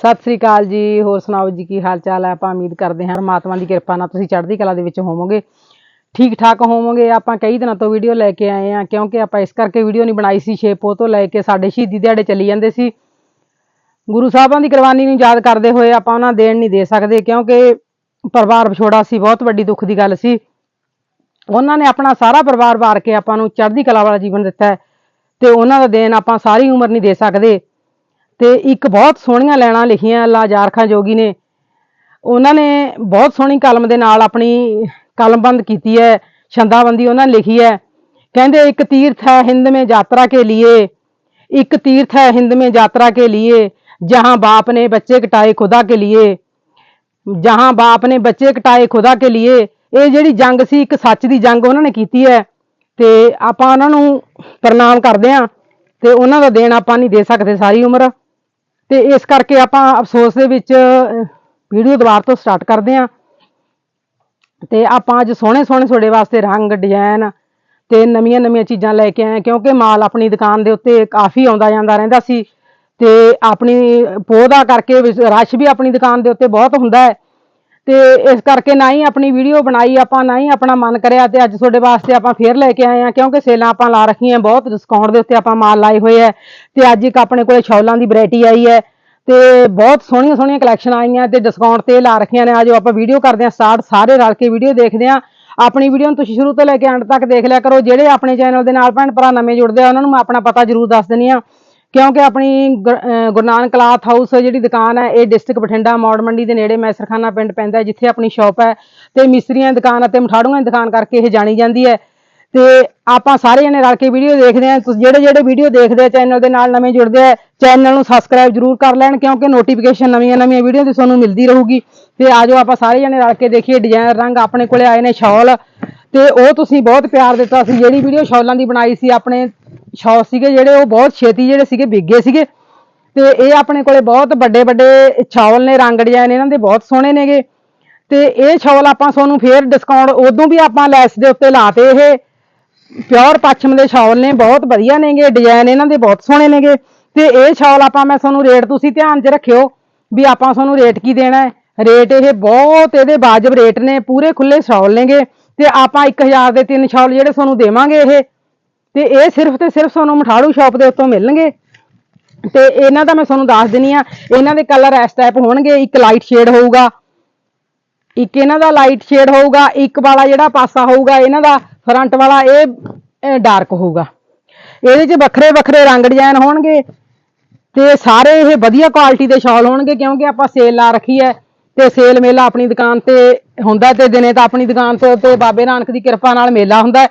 ਸਤਿ ਸ੍ਰੀ ਅਕਾਲ ਜੀ, ਹੋਰ ਸੁਣਾਓ ਜੀ, ਕੀ ਹਾਲ ਚਾਲ ਹੈ? ਆਪਾਂ ਉਮੀਦ ਕਰਦੇ ਹਾਂ ਪਰਮਾਤਮਾ ਦੀ ਕਿਰਪਾ ਨਾਲ ਤੁਸੀਂ ਚੜ੍ਹਦੀ ਕਲਾ ਦੇ ਵਿੱਚ ਹੋਵੋਗੇ। ਠੀਕ ਠਾਕ ਹੋਵੋਗੇ? ਆਪਾਂ ਕਈ ਦਿਨਾਂ ਤੋਂ ਵੀਡੀਓ ਲੈ ਕੇ ਆਏ ਆ ਕਿਉਂਕਿ ਆਪਾਂ ਇਸ ਕਰਕੇ ਵੀਡੀਓ ਨਹੀਂ ਬਣਾਈ ਸੀ ਛੇਪੋ ਤੋਂ ਲੈ ਕੇ ਸਾਡੇ ਸ਼ਹੀਦੀ ਦਿਹਾੜੇ ਚੱਲੀ ਜਾਂਦੇ ਸੀ। ਗੁਰੂ ਸਾਹਿਬਾਂ ਦੀ ਕੁਰਬਾਨੀ ਨੂੰ ਯਾਦ ਕਰਦੇ ਹੋਏ ਆਪਾਂ ਉਹਨਾਂ ਦੇਣ ਨਹੀਂ ਦੇ ਸਕਦੇ, ਕਿਉਂਕਿ ਪਰਿਵਾਰ ਵਿਛੋੜਾ ਸੀ, ਬਹੁਤ ਵੱਡੀ ਦੁੱਖ ਦੀ ਗੱਲ ਸੀ। ਉਹਨਾਂ ਨੇ ਆਪਣਾ ਸਾਰਾ ਪਰਿਵਾਰ ਵਾਰ ਕੇ ਆਪਾਂ ਨੂੰ ਚੜ੍ਹਦੀ ਕਲਾ ਵਾਲਾ ਜੀਵਨ ਦਿੱਤਾ ਹੈ, ਤੇ ਉਹਨਾਂ ਦਾ ਦੇਣ ਆਪਾਂ ਸਾਰੀ ਉਮਰ ਨਹੀਂ ਦੇ ਸਕਦੇ। ਤੇ ਇੱਕ ਬਹੁਤ ਸੋਹਣੀਆਂ ਲੈਣਾ ਲਿਖੀਆਂ ਲਾਜਾਰ ਖਾਂ ਜੋਗੀ ਨੇ ਉਹਨਾਂ ਨੇ ਬਹੁਤ ਸੋਹਣੀ ਕਲਮ ਦੇ ਨਾਲ ਆਪਣੀ ਕਲਮਬੰਦ ਕੀਤੀ ਹੈ ਛੰਦਾਬੰਦੀ ਉਹਨਾਂ ਨੇ ਲਿਖੀ ਹੈ ਕਹਿੰਦੇ ਇੱਕ ਤੀਰਥ ਹੈ ਹਿੰਦ में यात्रा के लिए एक तीर्थ है हिंद में यात्रा के लिए जहां बाप ने बच्चे कटाए खुदा के लिए ਜਹਾਂ ਬਾਪ ਨੇ ਬੱਚੇ ਕਟਾਏ ਖੁਦਾ ਕੇ ਲਈ ਇਹ ਜਿਹੜੀ ਜੰਗ ਸੀ ਇੱਕ ਸੱਚ ਦੀ ਜੰਗ ਉਹਨਾਂ ਨੇ ਕੀਤੀ ਹੈ ਤੇ ਆਪਾਂ ਉਹਨਾਂ ਨੂੰ ਪ੍ਰਣਾਮ ਕਰਦੇ ਹਾਂ ਤੇ ਉਹਨਾਂ ਦਾ ਦੇਣ ਆਪਾਂ ਨਹੀਂ ਦੇ ਸਕਦੇ ਸਾਰੀ ਉਮਰ ਤੇ ਇਸ ਕਰਕੇ ਆਪਾਂ ਅਫਸੋਸ ਦੇ ਵਿੱਚ ਵੀਡੀਓ ਦੁਬਾਰਾ ਤੋਂ ਸਟਾਰਟ ਕਰਦੇ ਹਾਂ। ਤੇ ਆਪਾਂ ਅੱਜ ਸੋਹਣੇ ਸੋਹਣੇ ਤੁਹਾਡੇ ਵਾਸਤੇ ਰੰਗ ਡਿਜ਼ਾਈਨ ਤੇ ਨਵੀਆਂ ਨਵੀਆਂ ਚੀਜ਼ਾਂ ਲੈ ਕੇ ਆਏ ਕਿਉਂਕਿ ਮਾਲ ਆਪਣੀ ਦੁਕਾਨ ਦੇ ਉੱਤੇ ਕਾਫੀ ਆਉਂਦਾ ਜਾਂਦਾ ਰਹਿੰਦਾ ਸੀ। ਤੇ ਆਪਣੀ ਪੋਹ ਦਾ ਕਰਕੇ ਰਸ਼ ਵੀ ਆਪਣੀ ਦੁਕਾਨ ਦੇ ਉੱਤੇ ਬਹੁਤ ਹੁੰਦਾ ਹੈ। ਤੇ ਇਸ ਕਰਕੇ ਨਾ ਹੀ ਆਪਣੀ ਵੀਡੀਓ ਬਣਾਈ, ਆਪਾਂ ਨਾ ਹੀ ਆਪਣਾ ਮਨ ਕਰਿਆ ਤੇ ਅੱਜ ਤੁਹਾਡੇ ਵਾਸਤੇ ਆਪਾਂ ਫੇਰ ਲੈ ਕੇ ਆਏ ਆ ਕਿਉਂਕਿ ਸੇਲਾਂ ਆਪਾਂ ਲਾ ਰੱਖੀਆਂ ਬਹੁਤ ਡਿਸਕਾਊਂਟ ਦੇ ਉੱਤੇ ਆਪਾਂ ਮਾਲ ਲਾਏ ਹੋਏ ਆ ਤੇ ਅੱਜ ਇੱਕ ਆਪਣੇ ਕੋਲੇ ਸ਼ੌਲਾਂ ਦੀ ਵੈਰਾਈਟੀ ਆਈ ਹੈ ਤੇ ਬਹੁਤ ਸੋਹਣੀਆਂ ਸੋਹਣੀਆਂ ਕਲੈਕਸ਼ਨ ਆਈਆਂ ਤੇ ਡਿਸਕਾਊਂਟ ਤੇ ਲਾ ਰੱਖੀਆਂ ਨੇ, ਆਜੋ ਆਪਾਂ ਵੀਡੀਓ ਕਰਦੇ ਆ ਸਟਾਰਟ ਸਾਰੇ ਰਲ ਕੇ ਵੀਡੀਓ ਦੇਖਦੇ ਆ ਆਪਣੀ ਵੀਡੀਓ ਨੂੰ ਤੁਸੀਂ ਸ਼ੁਰੂ ਤੋਂ ਲੈ ਕੇ ਐਂਡ ਤੱਕ ਦੇਖ ਲਿਆ ਕਰੋ, ਜਿਹੜੇ ਆਪਣੇ ਚੈਨਲ ਦੇ ਨਾਲ ਭੈਣ ਭਰਾ ਨਵੇਂ ਜੁੜਦੇ ਆ, ਉਹਨਾਂ ਨੂੰ ਮੈਂ ਆਪਣਾ ਪਤਾ ਜ਼ਰੂਰ ਦੱਸ ਦਿੰਦੀ ਆ ਕਿਉਂਕਿ ਆਪਣੀ ਗੁਰ- ਗੁਰੂ ਨਾਨਕ ਕਲਾਥ ਹਾਊਸ ਜਿਹੜੀ ਦੁਕਾਨ ਹੈ, ਇਹ ਡਿਸਟ੍ਰਿਕਟ ਬਠਿੰਡਾ ਮੌੜ ਮੰਡੀ ਦੇ ਨੇੜੇ ਮੈਸਰਖਾਨਾ ਪਿੰਡ ਪੈਂਦਾ ਜਿੱਥੇ ਆਪਣੀ ਸ਼ਾਪ ਹੈ। ਤੇ ਮਿਸਤਰੀਆਂ ਦੀ ਦੁਕਾਨ ਅਤੇ ਮਠਾੜੂਆਂ ਦੀ ਦੁਕਾਨ ਕਰਕੇ ਇਹ ਜਾਣੀ ਜਾਂਦੀ ਹੈ। ਤੇ ਆਪਾਂ ਸਾਰੇ ਜਣੇ ਰਲ ਕੇ ਵੀਡੀਓ ਦੇਖਦੇ ਆ ਤੁਸੀਂ ਜਿਹੜੇ ਜਿਹੜੇ ਵੀਡੀਓ ਦੇਖਦੇ ਆ, ਚੈਨਲ ਦੇ ਨਾਲ ਨਵੇਂ ਜੁੜਦੇ ਆ, ਚੈਨਲ ਨੂੰ ਸਬਸਕ੍ਰਾਈਬ ਜਰੂਰ ਕਰ ਲੈਣ, ਕਿਉਂਕਿ ਨੋਟੀਫਿਕੇਸ਼ਨ ਨਵੀਆਂ ਨਵੀਆਂ ਵੀਡੀਓ ਦੀ ਤੁਹਾਨੂੰ ਮਿਲਦੀ ਰਹੂਗੀ। ਤੇ ਆਜੋ ਆਪਾਂ ਸਾਰੇ ਜਣੇ ਰਲ ਕੇ ਦੇਖੀਏ ਡਿਜ਼ਾਈਨ ਰੰਗ ਆਪਣੇ ਕੋਲੇ ਆਏ ਨੇ, ਸ਼ਾਲ। ਤੇ ਉਹ ਤੁਸੀਂ ਬਹੁਤ ਪਿਆਰ ਦਿੱਤਾ ਸੀ। ਜਿਹੜੀ ਵੀਡੀਓ ਸ਼ਾਲਾਂ ਦੀ ਬਣਾਈ ਸੀ, ਆਪਣੇ ਸ਼ੌਲ ਸੀਗੇ ਜਿਹੜੇ, ਉਹ ਬਹੁਤ ਛੇਤੀ ਜਿਹੜੇ ਸੀਗੇ ਵਿਗੇ ਸੀਗੇ। ਤੇ ਇਹ ਆਪਣੇ ਕੋਲੇ ਬਹੁਤ ਵੱਡੇ ਵੱਡੇ ਛਾਵਲ ਨੇ, ਰੰਗ ਡਿਜ਼ਾਈਨ ਇਹਨਾਂ ਦੇ ਬਹੁਤ ਸੋਹਣੇ ਨੇਗੇ। ਤੇ ਇਹ ਸ਼ਾਲ ਆਪਾਂ ਤੁਹਾਨੂੰ ਫੇਰ ਡਿਸਕਾਊਂਟ ਉਦੋਂ ਵੀ ਆਪਾਂ ਲੈਸ ਦੇ ਉੱਤੇ ਲਾਤੇ। ਇਹ ਪਿਓਰ ਪੱਛਮ ਦੇ ਸ਼ਾਲ ਨੇ, ਬਹੁਤ ਵਧੀਆ ਨੇਗੇ ਡਿਜ਼ਾਈਨ ਇਹਨਾਂ ਦੇ ਬਹੁਤ ਸੋਹਣੇ ਨੇਗੇ। ਤੇ ਇਹ ਸ਼ਾਲ ਆਪਾਂ, ਮੈਂ ਤੁਹਾਨੂੰ ਰੇਟ ਤੁਸੀਂ ਧਿਆਨ 'ਚ ਰੱਖਿਓ ਵੀ ਆਪਾਂ ਤੁਹਾਨੂੰ ਰੇਟ ਕੀ ਦੇਣਾ ਹੈ। ਰੇਟ ਇਹ ਬਹੁਤ, ਇਹਦੇ ਵਾਜਬ ਰੇਟ ਨੇ, ਪੂਰੇ ਖੁੱਲੇ ਸ਼ਾਲ ਨੇਗੇ। ਤੇ ਆਪਾਂ 1000 ਦੇ ਤਿੰਨ ਸ਼ਾਲ ਜਿਹੜੇ ਤੁਹਾਨੂੰ ਦੇਵਾਂਗੇ ਇਹ, ਤੇ ਇਹ ਸਿਰਫ ਤੇ ਸਿਰਫ ਤੁਹਾਨੂੰ ਮਠਾੜੂ ਸ਼ਾਪ ਦੇ ਉੱਤੋਂ ਮਿਲਣਗੇ। ਤੇ ਇਹਨਾਂ ਦਾ ਮੈਂ ਤੁਹਾਨੂੰ ਦੱਸ ਦਿੰਨੀ ਆ ਇਹਨਾਂ ਦੇ ਕਲਰ ਇਸ ਟਾਈਪ ਹੋਣਗੇ, ਇੱਕ ਲਾਈਟ ਸ਼ੇਡ ਹੋਊਗਾ, ਇੱਕ ਇਹਨਾਂ ਦਾ ਲਾਈਟ ਸ਼ੇਡ ਹੋਊਗਾ, ਇੱਕ ਵਾਲਾ ਜਿਹੜਾ ਪਾਸਾ ਹੋਊਗਾ, ਇਹਨਾਂ ਦਾ ਫਰੰਟ ਵਾਲਾ ਇਹ ਡਾਰਕ ਹੋਊਗਾ। ਇਹਦੇ 'ਚ ਵੱਖਰੇ ਵੱਖਰੇ ਰੰਗ ਡਿਜ਼ਾਈਨ ਹੋਣਗੇ, ਤੇ ਸਾਰੇ ਇਹ ਵਧੀਆ ਕੁਆਲਿਟੀ ਦੇ ਸ਼ਾਲ ਹੋਣਗੇ, ਕਿਉਂਕਿ ਆਪਾਂ ਸੇਲ ਲਾ ਰੱਖੀ ਹੈ, ਤੇ ਸੇਲ ਮੇਲਾ ਆਪਣੀ ਦੁਕਾਨ ਤੇ ਹੁੰਦਾ ਤੇ ਦਿਨੇ ਤਾਂ ਆਪਣੀ ਦੁਕਾਨ ਤੋਂ ਤੇ ਬਾਬੇ ਨਾਨਕ ਦੀ ਕਿਰਪਾ ਨਾਲ ਮੇਲਾ ਹੁੰਦਾ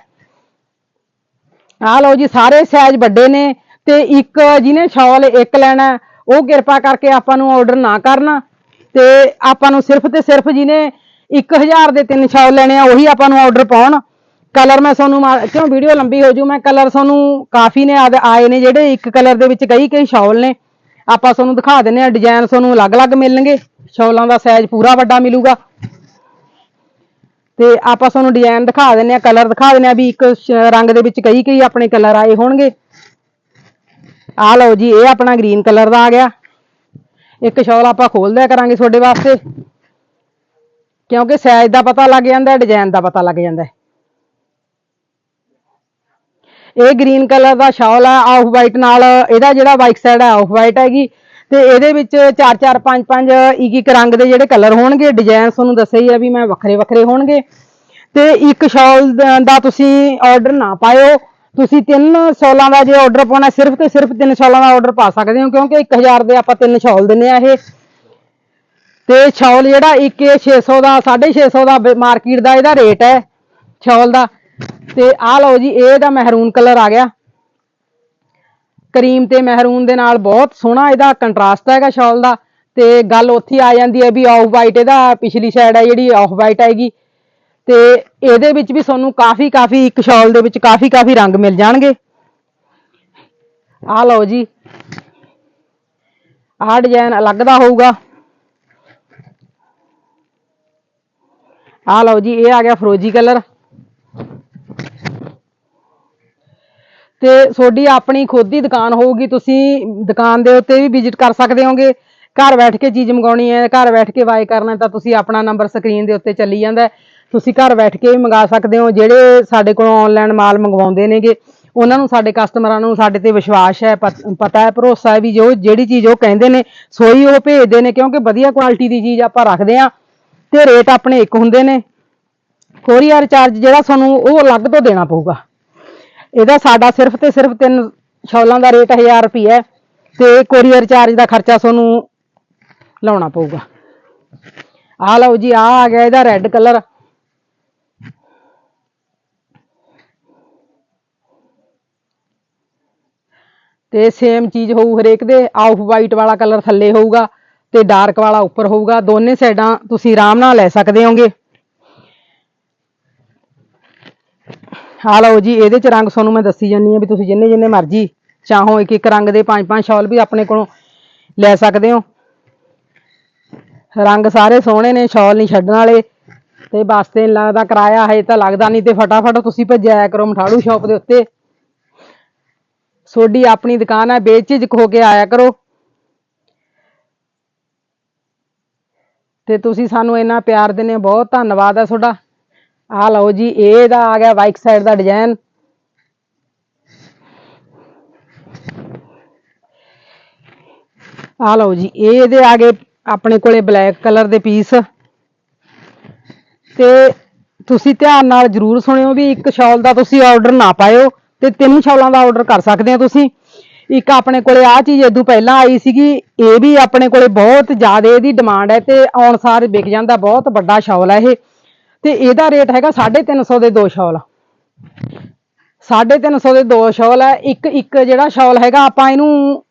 ਆ ਲਓ ਜੀ, ਸਾਰੇ ਸਾਈਜ਼ ਵੱਡੇ ਨੇ ਤੇ ਇੱਕ ਜਿਹਨੇ ਸ਼ਾਲ ਇੱਕ ਲੈਣਾ ਉਹ ਕਿਰਪਾ ਕਰਕੇ ਆਪਾਂ ਨੂੰ ਆਰਡਰ ਨਾ ਕਰਨਾ। ਤੇ ਆਪਾਂ ਨੂੰ ਸਿਰਫ ਤੇ ਸਿਰਫ ਜਿਹਨੇ 1000 ਦੇ ਤਿੰਨ ਸ਼ਾਲ ਲੈਣੇ ਆ, ਉਹੀ ਆਪਾਂ ਨੂੰ ਆਰਡਰ ਪਾਉਣ। ਕਲਰ ਮੈਂ ਤੁਹਾਨੂੰ ਮਾ- ਕਿਉਂ ਵੀਡੀਓ ਲੰਬੀ ਹੋ ਜੂ, ਮੈਂ ਕਲਰ ਤੁਹਾਨੂੰ ਕਾਫੀ ਨੇ ਆਦ- ਆਏ ਨੇ ਜਿਹੜੇ ਇੱਕ ਕਲਰ ਦੇ ਵਿੱਚ ਕਈ ਕਈ ਸ਼ਾਲ ਨੇ। ਆਪਾਂ ਤੁਹਾਨੂੰ ਦਿਖਾ ਦਿੰਨੇ ਆ ਡਿਜ਼ਾਈਨ ਤੁਹਾਨੂੰ ਅਲੱਗ-ਅਲੱਗ ਮਿਲਣਗੇ। ਸ਼ਾਲਾਂ ਦਾ ਸਾਈਜ਼ ਪੂਰਾ ਵੱਡਾ ਮਿਲੂਗਾ। ਤੇ ਆਪਾਂ ਤੁਹਾਨੂੰ ਡਿਜ਼ਾਈਨ ਦਿਖਾ ਦਿੰਨੇ ਆ ਕਲਰ ਦਿਖਾ ਦਿੰਨੇ ਆ ਵੀ ਇੱਕ ਰੰਗ ਦੇ ਵਿੱਚ ਕਈ ਕਈ ਆਪਣੇ ਕਲਰ ਆਏ ਹੋਣਗੇ। ਆ ਲਓ ਜੀ, ਇਹ ਆਪਣਾ ਗ੍ਰੀਨ ਕਲਰ ਦਾ ਆ ਗਿਆ। ਇੱਕ ਸ਼ਾਲ ਆਪਾਂ ਖੋਲ ਦਿਆ ਕਰਾਂਗੇ ਤੁਹਾਡੇ ਵਾਸਤੇ। ਕਿਉਂਕਿ ਸਾਈਜ਼ ਦਾ ਪਤਾ ਲੱਗ ਜਾਂਦਾ ਡਿਜ਼ਾਈਨ ਦਾ ਪਤਾ ਲੱਗ ਜਾਂਦਾ। ਇਹ ਗ੍ਰੀਨ ਕਲਰ ਦਾ ਸ਼ਾਲ ਆ ਆਫ ਵਾਈਟ ਨਾਲ, ਇਹਦਾ ਜਿਹੜਾ ਵਾਈਟ ਸਾਈਡ ਹੈ ਆਫ ਵਾਈਟ ਹੈਗੀ। ਤੇ ਇਹਦੇ ਵਿੱਚ 4 4 5 5 ਇੱਕ ਇੱਕ ਰੰਗ ਦੇ ਜਿਹੜੇ ਕਲਰ ਹੋਣਗੇ ਡਿਜ਼ਾਈਨ ਤੁਹਾਨੂੰ ਦੱਸਿਆ ਹੀ ਆ ਵੀ ਮੈਂ ਵੱਖਰੇ ਵੱਖਰੇ ਹੋਣਗੇ। ਤੇ ਇੱਕ ਸ਼ਾਲ ਦਾ ਤੁਸੀਂ ਆਰਡਰ ਨਾ ਪਾਇਓ। ਤੁਸੀਂ ਤਿੰਨ ਸ਼ਾਲਾਂ ਦਾ ਜੇ ਆਰਡਰ ਪਾਉਣਾ, ਸਿਰਫ ਤੇ ਸਿਰਫ ਤਿੰਨ ਸ਼ਾਲਾਂ ਦਾ ਆਰਡਰ ਪਾ ਸਕਦੇ ਹੋ, ਕਿਉਂਕਿ 1000 ਦੇ ਆਪਾਂ ਤਿੰਨ ਸ਼ਾਲ ਦਿੰਨੇ ਆ ਇਹ। ਤੇ ਸ਼ਾਲ ਜਿਹੜਾ ਇੱਕ ਇਹ 600 ਦਾ 650 ਦਾ ਮਾਰਕੀਟ ਦਾ ਇਹਦਾ ਰੇਟ ਹੈ ਸ਼ਾਲ ਦਾ। ਤੇ ਆਹ ਲਓ ਜੀ, ਇਹ ਦਾ ਮਹਿਰੂਨ ਕਲਰ ਆ ਗਿਆ। ਕਰੀਮ ਤੇ ਮਹਿਰੂਨ ਦੇ ਨਾਲ ਬਹੁਤ ਸੋਹਣਾ ਇਹਦਾ ਕੰਟਰਾਸਟ ਹੈਗਾ ਸ਼ਾਲ ਦਾ, ਤੇ ਗੱਲ ਉੱਥੇ ਆ ਜਾਂਦੀ ਹੈ ਵੀ ਆਫ ਵਾਈਟ ਇਹਦਾ, ਪਿਛਲੀ ਸਾਈਡ ਹੈ ਜਿਹੜੀ ਆਫ ਵਾਈਟ ਹੈਗੀ। ਤੇ ਇਹਦੇ ਵਿੱਚ ਵੀ ਤੁਹਾਨੂੰ ਕਾਫੀ ਕਾਫੀ ਇੱਕ ਸ਼ਾਲ ਦੇ ਵਿੱਚ ਕਾਫੀ ਕਾਫੀ ਰੰਗ ਮਿਲ ਜਾਣਗੇ। ਆ ਲਓ ਜੀ। ਆਹ ਡਿਜ਼ਾਈਨ ਅਲੱਗ ਦਾ ਹੋਊਗਾ। ਆ ਲਓ ਜੀ, ਇਹ ਆ ਗਿਆ ਫਰੋਜੀ ਕਲਰ ਤੇ ਤੁਹਾਡੀ ਆਪਣੀ ਖੁਦ ਦੀ ਦੁਕਾਨ ਹੋਊਗੀ, ਤੁਸੀਂ ਦੁਕਾਨ ਦੇ ਉੱਤੇ ਵੀ ਵਿਜ਼ਿਟ ਕਰ ਸਕਦੇ ਹੋਗੇ। ਘਰ ਬੈਠ ਕੇ ਚੀਜ਼ ਮੰਗਾਉਣੀ ਹੈ, ਘਰ ਬੈਠ ਕੇ ਬਾਏ ਕਰਨਾ ਤਾਂ ਤੁਸੀਂ ਆਪਣਾ ਨੰਬਰ ਸਕਰੀਨ ਦੇ ਉੱਤੇ ਚੱਲੀ ਜਾਂਦਾ ਤੁਸੀਂ ਘਰ ਬੈਠ ਕੇ ਵੀ ਮੰਗਾ ਸਕਦੇ ਹੋ, ਜਿਹੜੇ ਸਾਡੇ ਕੋਲੋਂ ਆਨਲਾਈਨ ਮਾਲ ਮੰਗਵਾਉਂਦੇ ਨੇਗੇ, ਉਹਨਾਂ ਨੂੰ ਸਾਡੇ ਕਸਟਮਰਾਂ ਨੂੰ ਸਾਡੇ ਤੇ ਵਿਸ਼ਵਾਸ ਹੈ, ਪਤਾ ਹੈ, ਭਰੋਸਾ ਹੈ ਵੀ ਜੋ, ਜਿਹੜੀ ਚੀਜ਼ ਉਹ ਕਹਿੰਦੇ ਨੇ, ਸੋਈ ਉਹ ਭੇਜਦੇ ਨੇ, ਕਿਉਂਕਿ ਵਧੀਆ ਕੁਆਲਿਟੀ ਦੀ ਚੀਜ਼ ਆਪਾਂ ਰੱਖਦੇ ਆ ਤੇ ਰੇਟ ਆਪਣੇ ਇੱਕ ਹੁੰਦੇ ਨੇ। ਕੋਰੀਅਰ ਚਾਰਜ ਜਿਹੜਾ ਤੁਹਾਨੂੰ ਉਹ ਅਲੱਗ ਤੋਂ ਦੇਣਾ ਪਊਗਾ। ਇਹਦਾ ਸਾਡਾ ਸਿਰਫ ਤੇ ਸਿਰਫ ਤਿੰਨ ਸ਼ੌਲਾਂ ਦਾ ਰੇਟ 1000 ਰੁਪਏ ਹੈ ਤੇ ਕੋਰੀਅਰ ਚਾਰਜ ਦਾ ਖਰਚਾ ਤੁਹਾਨੂੰ ਲਾਉਣਾ ਪਊਗਾ। ਆ ਲਓ ਜੀ, ਆਹ ਆ ਗਿਆ ਇਹਦਾ ਰੈੱਡ ਕਲਰ ਤੇ ਸੇਮ ਚੀਜ਼ ਹੋਊ ਹਰੇਕ ਦੇ ਆਫ ਵਾਈਟ ਵਾਲਾ ਕਲਰ ਥੱਲੇ ਹੋਊਗਾ ਤੇ ਡਾਰਕ ਵਾਲਾ ਉੱਪਰ ਹੋਊਗਾ। ਦੋਨੇ ਸਾਈਡਾਂ ਤੁਸੀਂ ਆਰਾਮ ਨਾਲ ਲੈ ਸਕਦੇ ਹੋਗੇ। ਆ ਲਓ ਜੀ, ਇਹਦੇ ਚ ਰੰਗ ਤੁਹਾਨੂੰ ਮੈਂ ਦੱਸੀ ਜਾਨੀ ਆ ਵੀ ਤੁਸੀਂ ਜਿੰਨੇ ਜਿੰਨੇ ਮਰਜ਼ੀ ਚਾਹੋ ਇੱਕ ਇੱਕ ਰੰਗ ਦੇ ਪੰਜ ਪੰਜ ਸ਼ਾਲ ਵੀ ਆਪਣੇ ਕੋਲੋਂ ਲੈ ਸਕਦੇ ਹੋ। ਰੰਗ ਸਾਰੇ ਸੋਹਣੇ ਨੇ, ਸ਼ਾਲ ਨਹੀਂ ਛੱਡਣ ਵਾਲੇ। ਤੇ ਬਸ ਲੱਗਦਾ ਕਿਰਾਇਆ ਹੈ ਤਾਂ ਲੱਗਦਾ ਨਹੀਂ ਤੇ ਫਟਾਫਟ ਤੁਸੀਂ ਭੇਜਿਆ ਕਰੋ ਮਠਾੜੂ ਸ਼ਾਪ ਦੇ ਉੱਤੇ। ਸੋਡੀ ਆਪਣੀ ਦੁਕਾਨ ਹੈ ਬੇਝਿਜਕ ਹੋ ਕੇ ਆਇਆ ਕਰੋ। ਤੇ ਤੁਸੀਂ ਸਾਨੂੰ ਇੰਨਾ ਪਿਆਰ ਦਿੰਦੇ ਹੋ, ਬਹੁਤ ਧੰਨਵਾਦ ਹੈ ਤੁਹਾਡਾ। ਆਹ ਲਓ ਜੀ ਇਹ ਦਾ ਆ ਗਿਆ ਬਾਈਕ ਸਾਈਡ ਦਾ ਡਿਜ਼ਾਈਨ ਆ ਲਓ ਜੀ ਇਹ ਇਹਦੇ ਆ ਗਏ ਆਪਣੇ ਕੋਲੇ ਬਲੈਕ ਕਲਰ ਦੇ ਪੀਸ ਤੇ ਤੁਸੀਂ ਧਿਆਨ ਨਾਲ ਜਰੂਰ ਸੁਣਿਓ ਵੀ ਇੱਕ ਸ਼ਾਲ ਦਾ ਤੁਸੀਂ ਆਰਡਰ ਨਾ ਪਾਇਓ ਤੇ ਤਿੰਨ ਸ਼ਾਲਾਂ ਦਾ ਆਰਡਰ ਕਰ ਸਕਦੇ ਹੋ ਤੁਸੀਂ। ਇੱਕ ਆਪਣੇ ਕੋਲੇ ਆ ਚੀਜ਼ ਇਦੋਂ ਪਹਿਲਾਂ ਆਈ ਸੀਗੀ, ਇਹ ਵੀ ਆਪਣੇ ਕੋਲੇ ਬਹੁਤ ਜ਼ਿਆਦਾ ਇਹਦੀ ਡਿਮਾਂਡ ਹੈ ਤੇ ਆਉਣ ਸਾਰ ਵਿਕ ਜਾਂਦਾ, ਬਹੁਤ ਵੱਡਾ ਸ਼ਾਲ ਹੈ ਇਹ। ਤੇ ਇਹਦਾ ਰੇਟ ਹੈਗਾ 350 ਦੇ ਦੋ ਸ਼ਾਲ। 350 ਦੇ ਦੋ ਸ਼ਾਲ ਹੈ, ਇੱਕ ਇੱਕ ਜਿਹੜਾ ਸ਼ਾਲ ਹੈਗਾ ਆਪਾਂ ਇਹਨੂੰ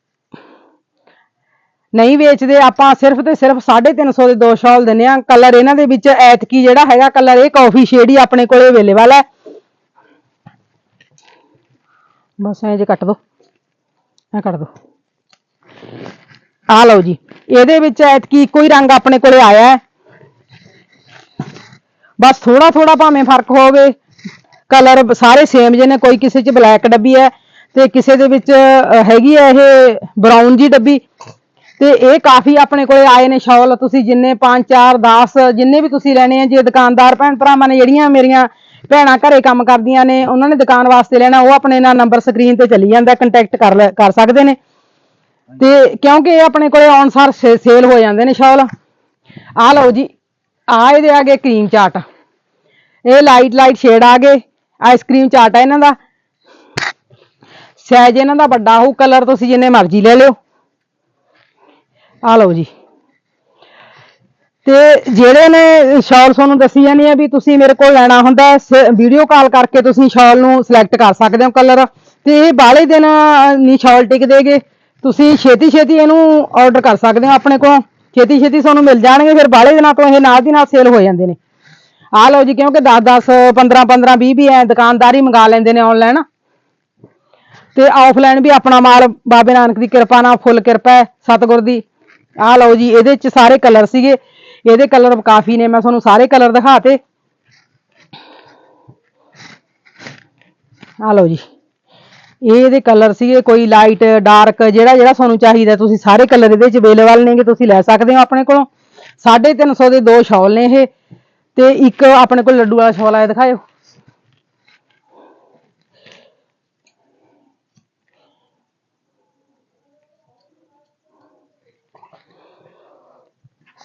ਨਹੀਂ ਵੇਚਦੇ, ਆਪਾਂ ਸਿਰਫ ਤੇ ਸਿਰਫ 350 ਦੇ ਦੋ ਸ਼ਾਲ ਦਿੰਨੇ ਆ ਕਲਰ ਇਹਨਾਂ ਦੇ ਵਿੱਚ ਐਤਕੀ ਜਿਹੜਾ ਹੈਗਾ ਕਲਰ ਇਹ ਕਾਫੀ ਸ਼ੇਡ ਹੀ ਆਪਣੇ ਕੋਲੇ ਅਵੇਲੇਬਲ ਹੈ। ਬਸ ਐਂ ਜੇ ਕੱਟ ਦੋ, ਐ ਕੱਟ ਦੋ। ਆ ਲਓ ਜੀ, ਇਹਦੇ ਵਿੱਚ ਐਤਕੀ ਇੱਕੋ ਹੀ ਰੰਗ ਆਪਣੇ ਕੋਲੇ ਆਇਆ ਹੈ। ਬਸ ਥੋੜਾ ਥੋੜਾ ਭਾਵੇਂ ਫ਼ਰਕ ਹੋਵੇ। ਕਲਰ ਸਾਰੇ ਸੇਮ ਜਿਹੇ ਨੇ, ਕੋਈ ਕਿਸੇ 'ਚ ਬਲੈਕ ਡੱਬੀ ਹੈ ਤੇ ਕਿਸੇ ਦੇ ਵਿੱਚ ਹੈਗੀ ਹੈ ਇਹ ਬਰਾਊਨ ਜੀ ਡੱਬੀ। ਤੇ ਇਹ ਕਾਫੀ ਆਪਣੇ ਕੋਲੇ ਆਏ ਨੇ ਸ਼ਾਲ, ਤੁਸੀਂ ਜਿੰਨੇ 5 4 10 ਜਿੰਨੇ ਵੀ ਤੁਸੀਂ ਲੈਣੇ ਆ, ਜੇ ਦੁਕਾਨਦਾਰ ਭੈਣ ਭਰਾਵਾਂ ਨੇ ਜਿਹੜੀਆਂ ਮੇਰੀਆਂ ਭੈਣਾਂ ਘਰੇ ਕੰਮ ਕਰਦੀਆਂ ਨੇ, ਉਹਨਾਂ ਨੇ ਦੁਕਾਨ ਵਾਸਤੇ ਲੈਣਾ, ਉਹ ਆਪਣੇ ਨਾਲ ਨੰਬਰ ਸਕਰੀਨ ਤੇ ਚੱਲੀ ਜਾਂਦਾ ਕੰਟੈਕਟ ਕਰ ਲੈ- ਕਰ ਸਕਦੇ ਨੇ। ਤੇ ਕਿਉਂਕਿ ਇਹ ਆਪਣੇ ਕੋਲੇ ਔਨਸਾਰ ਸੇਲ ਹੋ ਜਾਂਦੇ ਨੇ ਸ਼ਾਲ। ਆ ਲਓ ਜੀ ਆ ਇਹਦੇ ਆ ਗਏ ਕਰੀਮ ਚਾਟ। ਇਹ ਲਾਈਟ ਲਾਈਟ ਸ਼ੇਡ ਆ ਗਏ। ਆਈਸਕ੍ਰੀਮ ਚਾਟ ਆ ਇਹਨਾਂ ਦਾ। ਸਾਈਜ਼ ਇਹਨਾਂ ਦਾ ਵੱਡਾ ਹੋਊ ਕਲਰ ਤੁਸੀਂ ਜਿੰਨੇ ਮਰਜ਼ੀ ਲੈ ਲਿਓ। ਆ ਲਓ ਜੀ। ਤੇ ਜਿਹੜੇ ਨੇ ਸ਼ਾਲ ਤੁਹਾਨੂੰ ਦੱਸੀ ਜਾਨੀ ਆ ਵੀ ਤੁਸੀਂ ਮੇਰੇ ਕੋਲ ਲੈਣਾ ਹੁੰਦਾ ਵੀਡੀਓ ਕਾਲ ਕਰਕੇ ਤੁਸੀਂ ਸ਼ਾਲ ਨੂੰ ਸਿਲੈਕਟ ਕਰ ਸਕਦੇ ਹੋ ਕਲਰ ਤੇ ਇਹ ਬਾਲੇ ਦਿਨ ਨਹੀਂ ਸ਼ਾਲ ਟਿਕਦੇਗੇ ਤੁਸੀਂ ਛੇਤੀ ਛੇਤੀ ਇਹਨੂੰ ਆਰਡਰ ਕਰ ਸਕਦੇ ਹੋ ਆਪਣੇ ਕੋਲ। ਛੇਤੀ ਛੇਤੀ ਤੁਹਾਨੂੰ ਮਿਲ ਜਾਣਗੇ, ਫਿਰ ਬਾਲੇ ਦਿਨਾਂ ਤੋਂ ਇਹ ਨਾਲ ਦੀ ਨਾਲ ਸੇਲ ਹੋ ਜਾਂਦੇ ਨੇ। ਆ ਲਓ ਜੀ, ਕਿਉਂਕਿ 10 10 15 15 20 20 ਐ ਦੁਕਾਨਦਾਰੀ ਮੰਗਾ ਲੈਂਦੇ ਨੇ ਆਨਲਾਈਨ ਤੇ ਆਫਲਾਈਨ ਵੀ ਆਪਣਾ ਮਾਲ ਬਾਬੇ ਨਾਨਕ ਦੀ ਕਿਰਪਾ ਨਾਲ ਫੁੱਲ ਕਿਰਪਾ ਹੈ, ਸਤਿਗੁਰ ਦੀ। ਆਹ ਲਓ ਜੀ, ਇਹਦੇ ਚ ਸਾਰੇ ਕਲਰ ਸੀਗੇ। ਇਹਦੇ ਕਲਰ ਕਾਫੀ ਨੇ, ਮੈਂ ਤੁਹਾਨੂੰ ਸਾਰੇ ਕਲਰ ਦਿਖਾਤੇ ਆ ਲਓ ਜੀ। ਇਹਦੇ ਕਲਰ ਸੀਗੇ ਕੋਈ ਲਾਈਟ ਡਾਰਕ ਜਿਹੜਾ ਜਿਹੜਾ ਤੁਹਾਨੂੰ ਚਾਹੀਦਾ ਤੁਸੀਂ ਸਾਰੇ ਕਲਰ ਇਹਦੇ ਚ ਅਵੇਲੇਬਲ ਨੇਗੇ, ਤੁਸੀਂ ਲੈ ਸਕਦੇ ਹੋ ਆਪਣੇ ਕੋਲੋਂ। 350 ਦੇ ਦੋ ਸ਼ਾਲ ਨੇ ਇਹ, ਤੇ ਇੱਕ ਆਪਣੇ ਕੋਲ ਲੱਡੂ ਵਾਲਾ ਸ਼ਾਲ ਆਇਆ, ਦਿਖਾਇਓ।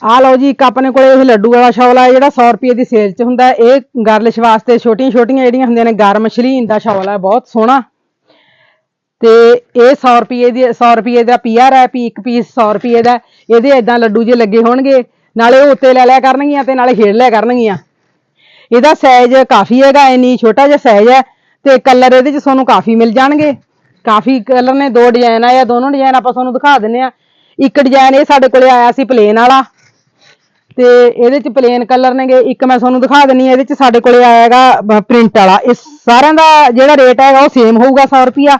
ਆ ਲਓ ਜੀ, ਇੱਕ ਆਪਣੇ ਕੋਲੇ ਇਹ ਲੱਡੂ ਵਾਲਾ ਸ਼ਾਲ ਆ ਜਿਹੜਾ 100 ਰੁਪਏ ਦੀ ਸੇਲ 'ਚ ਹੁੰਦਾ ਇਹ ਗਰਲਿਸ਼ ਵਾਸਤੇ ਛੋਟੀਆਂ ਛੋਟੀਆਂ ਜਿਹੜੀਆਂ ਹੁੰਦੀਆਂ ਨੇ, ਗਰਮ ਸ਼ਲੀਨ ਦਾ ਸ਼ਾਲ ਹੈ ਬਹੁਤ ਸੋਹਣਾ। ਤੇ ਇਹ 100 ਰੁਪਏ ਦੀ 100 ਰੁਪਏ ਦਾ ਪੀਆਰ ਹੈ ਪੀ ਇੱਕ ਪੀਸ 100 ਰੁਪਏ ਦਾ। ਇਹਦੇ ਇਦਾਂ ਲੱਡੂ ਜੇ ਲੱਗੇ ਹੋਣਗੇ, ਨਾਲੇ ਉਹ ਉੱਤੇ ਲੈ ਲਿਆ ਕਰਨਗੀਆਂ ਤੇ ਨਾਲੇ ਖੇਡ ਲਿਆ ਕਰਨਗੀਆਂ। ਇਹਦਾ ਸਾਈਜ਼ ਕਾਫੀ ਹੈਗਾ, ਇੰਨੀ ਛੋਟਾ ਜਿਹਾ ਸਾਈਜ਼ ਹੈ ਤੇ ਕਲਰ ਇਹਦੇ 'ਚ ਤੁਹਾਨੂੰ ਕਾਫੀ ਮਿਲ ਜਾਣਗੇ। ਕਾਫੀ ਕਲਰ ਨੇ, ਦੋ ਡਿਜ਼ਾਈਨ ਆਏ ਆ, ਦੋਨੋਂ ਡਿਜ਼ਾਈਨ ਆਪਾਂ ਤੁਹਾਨੂੰ ਦਿਖਾ ਦਿੰਨੇ ਆ ਇੱਕ ਡਿਜ਼ਾਈਨ ਇਹ ਸਾਡੇ ਕੋਲੇ ਆਇਆ ਸੀ ਪਲੇਨ ਵਾਲਾ। ਤੇ ਇਹਦੇ ਚ ਪਲੇਨ ਕਲਰ ਨੇਗੇ, ਇੱਕ ਮੈਂ ਤੁਹਾਨੂੰ ਦਿਖਾ ਦਿੰਨੀ ਆ ਇਹਦੇ ਚ ਸਾਡੇ ਕੋਲੇ ਆਇਆ ਪ੍ਰਿੰਟ ਵਾਲਾ। ਇਹ ਸਾਰਿਆਂ ਦਾ ਜਿਹੜਾ ਰੇਟ ਹੈਗਾ ਉਹ ਸੇਮ ਹੋਊਗਾ 100 ਰੁਪਿਆ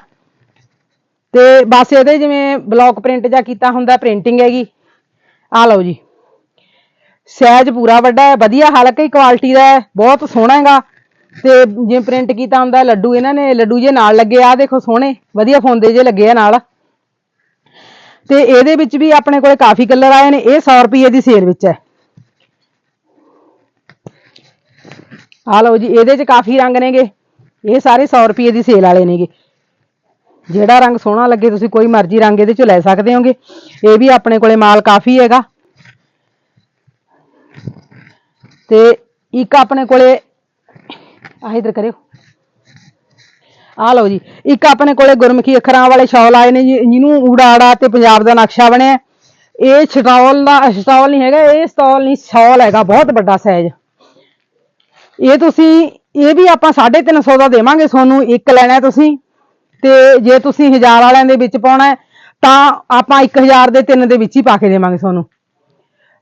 ਤੇ ਬਸ ਇਹਦੇ ਜਿਵੇਂ ਬਲੌਕ ਪ੍ਰਿੰਟ ਜਾਂ ਕੀਤਾ ਹੁੰਦਾ ਪ੍ਰਿੰਟਿੰਗ ਹੈਗੀ। ਆ ਲਓ ਜੀ। ਸਾਈਜ਼ ਪੂਰਾ ਵੱਡਾ ਹੈ, ਵਧੀਆ, ਹਲਕੀ ਕੁਆਲਿਟੀ ਦਾ ਹੈ, ਬਹੁਤ ਸੋਹਣਾ ਹੈਗਾ। ਤੇ ਜਿਵੇਂ ਪ੍ਰਿੰਟ ਕੀਤਾ ਹੁੰਦਾ ਲੱਡੂ ਇਹਨਾਂ ਨੇ, ਲੱਡੂ ਜੇ ਨਾਲ ਲੱਗੇ ਆ ਦੇਖੋ ਸੋਹਣੇ, ਵਧੀਆ ਫੋਂਦੇ ਜੇ ਲੱਗੇ ਆ ਨਾਲ। ਤੇ ਇਹਦੇ ਵਿੱਚ ਵੀ ਆਪਣੇ ਕੋਲੇ ਕਾਫੀ ਕਲਰ ਆਏ ਨੇ, ਇਹ 100 ਰੁਪਏ ਦੀ ਸੇਲ ਵਿੱਚ ਹੈ। ਆ ਲਓ ਜੀ, ਇਹਦੇ 'ਚ ਕਾਫੀ ਰੰਗ ਨੇਗੇ। ਇਹ ਸਾਰੇ 100 ਰੁਪਏ ਦੀ ਸੇਲ ਵਾਲੇ ਨੇਗੇ। ਜਿਹੜਾ ਰੰਗ ਸੋਹਣਾ ਲੱਗੇ ਤੁਸੀਂ ਕੋਈ ਮਰਜ਼ੀ ਰੰਗ ਇਹਦੇ 'ਚੋਂ ਲੈ ਸਕਦੇ ਹੋਗੇ। ਇਹ ਵੀ ਆਪਣੇ ਕੋਲੇ ਮਾਲ ਕਾਫੀ ਹੈਗਾ। ਤੇ ਇੱਕ ਆਪਣੇ ਕੋਲੇ ਆਹ ਇਧਰ ਕਰਿਓ। ਆ ਲਓ ਜੀ ਇੱਕ ਆਪਣੇ ਕੋਲੇ ਗੁਰਮੁਖੀ ਅੱਖਰਾਂ ਵਾਲੇ ਸ਼ਾਲ ਆਏ ਨੇ ਜੀ, ਜਿਹਨੂੰ ਊੜਾੜਾ ਤੇ ਪੰਜਾਬ ਦਾ ਨਕਸ਼ਾ ਬਣਿਆ। ਇਹ ਸਟਾਲ ਦਾ ਸਟਾਲ ਨਹੀਂ ਹੈਗਾ ਇਹ ਸਟਾਲ ਨਹੀਂ ਸ਼ਾਲ ਹੈਗਾ ਬਹੁਤ ਵੱਡਾ ਸਾਈਜ਼ ਇਹ ਤੁਸੀਂ ਇਹ ਵੀ ਆਪਾਂ 350 ਦਾ ਦੇਵਾਂਗੇ ਤੁਹਾਨੂੰ ਇੱਕ ਲੈਣਾ ਤੁਸੀਂ। ਤੇ ਜੇ ਤੁਸੀਂ 1000 ਵਾਲਿਆਂ ਦੇ ਵਿੱਚ ਪਾਉਣਾ ਤਾਂ ਆਪਾਂ 1000 ਦੇ ਤਿੰਨ ਦੇ ਵਿੱਚ ਹੀ ਪਾ ਕੇ ਦੇਵਾਂਗੇ ਤੁਹਾਨੂੰ।